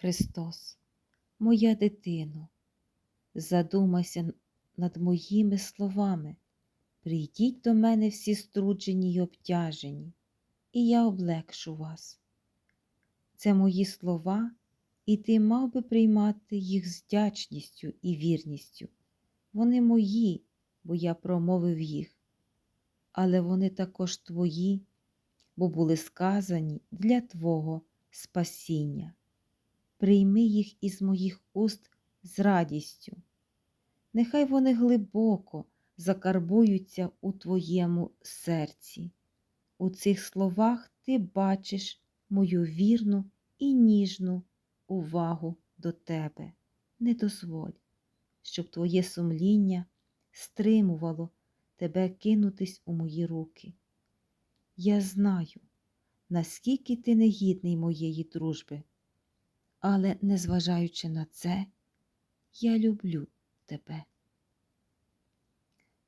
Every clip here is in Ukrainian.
Христос, моя дитино, задумайся над моїми словами. Прийдіть до мене всі струджені й обтяжені, і я облегшу вас. Це мої слова, і ти мав би приймати їх з вдячністю і вірністю. Вони мої, бо я промовив їх, але вони також твої, бо були сказані для Твого спасіння. Прийми їх із моїх уст з радістю. Нехай вони глибоко закарбуються у твоєму серці. У цих словах ти бачиш мою вірну і ніжну увагу до тебе. Не дозволь, щоб твоє сумління стримувало тебе кинутись у мої руки. Я знаю, наскільки ти негідний моєї дружби, але, незважаючи на це, я люблю тебе.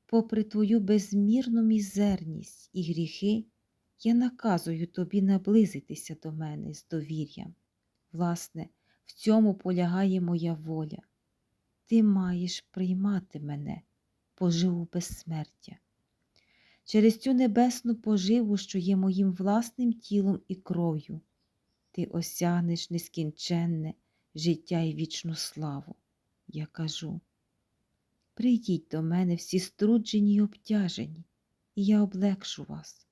Попри твою безмірну мізерність і гріхи, я наказую тобі наблизитися до мене з довір'ям. Власне, в цьому полягає моя воля. Ти маєш приймати мене, поживу безсмертя. Через цю небесну поживу, що є моїм власним тілом і кров'ю, ти осягнеш нескінченне життя і вічну славу. Я кажу. Прийдіть до мене всі струджені й обтяжені, і я облегшу вас.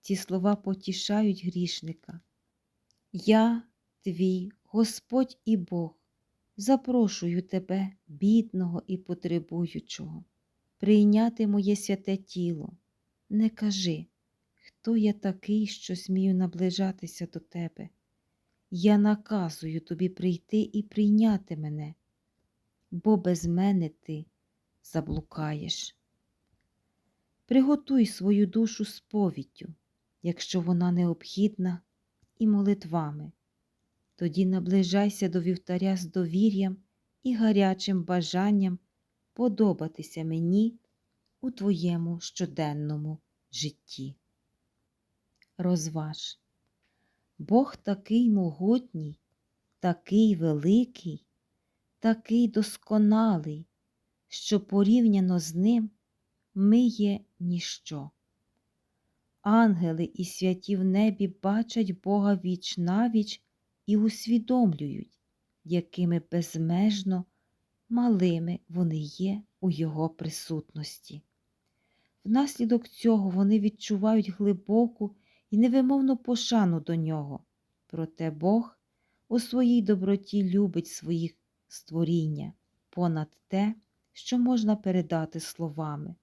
Ці слова потішають грішника. Я, твій Господь і Бог, запрошую тебе, бідного і потребуючого, прийняти моє святе тіло. Не кажи, хто я такий, що смію наближатися до тебе. Я наказую тобі прийти і прийняти мене, бо без мене ти заблукаєш. Приготуй свою душу сповіддю, якщо вона необхідна, і молитвами. Тоді наближайся до вівтаря з довір'ям і гарячим бажанням подобатися мені у твоєму щоденному житті. Розваж. Бог такий могутній, такий великий, такий досконалий, що порівняно з ним ми є ніщо. Ангели і святі в небі бачать Бога віч навіч і усвідомлюють, якими безмежно малими вони є у Його присутності. Внаслідок цього вони відчувають глибоку і невимовну пошану до нього, проте Бог у своїй доброті любить своїх створіння понад те, що можна передати словами.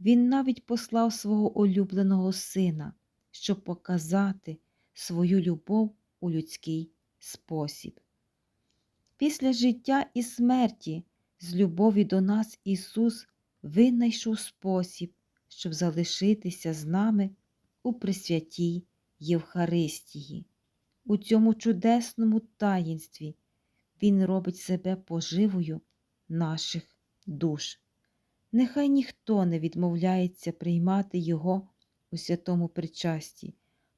Він навіть послав свого улюбленого сина, щоб показати свою любов у людський спосіб. Після життя і смерті з любові до нас Ісус винайшов спосіб, щоб залишитися з нами у присвятій Євхаристії. У цьому чудесному таїнстві Він робить себе поживою наших душ. Нехай ніхто не відмовляється приймати Його у святому причасті,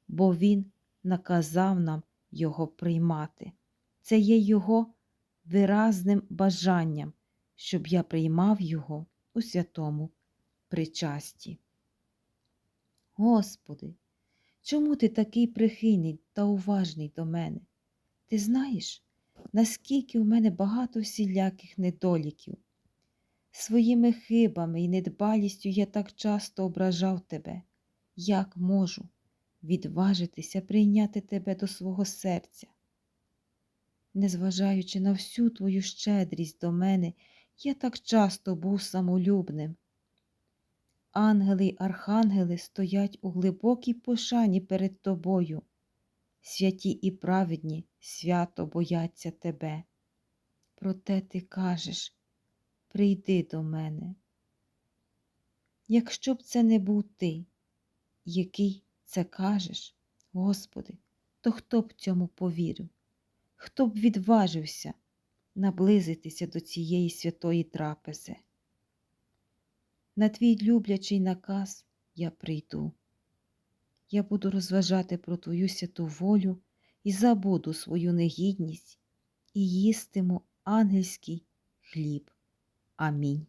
бо Він наказав нам Його приймати. Це є Його виразним бажанням, щоб я приймав Його у святому причасті. Господи, чому ти такий прихильний та уважний до мене? Ти знаєш, наскільки у мене багато всіляких недоліків. Своїми хибами і недбалістю я так часто ображав тебе, як можу відважитися прийняти тебе до свого серця. Незважаючи на всю твою щедрість до мене, я так часто був самолюбним. Ангели й архангели стоять у глибокій пошані перед тобою. Святі і праведні свято бояться тебе. Проте ти кажеш прийди до мене. Якщо б це не був ти, який це кажеш, Господи, то хто б цьому повірив? Хто б відважився наблизитися до цієї святої трапези? На твій люблячий наказ я прийду. Я буду розважати про твою святу волю і забуду свою негідність і їстиму ангельський хліб. Амінь.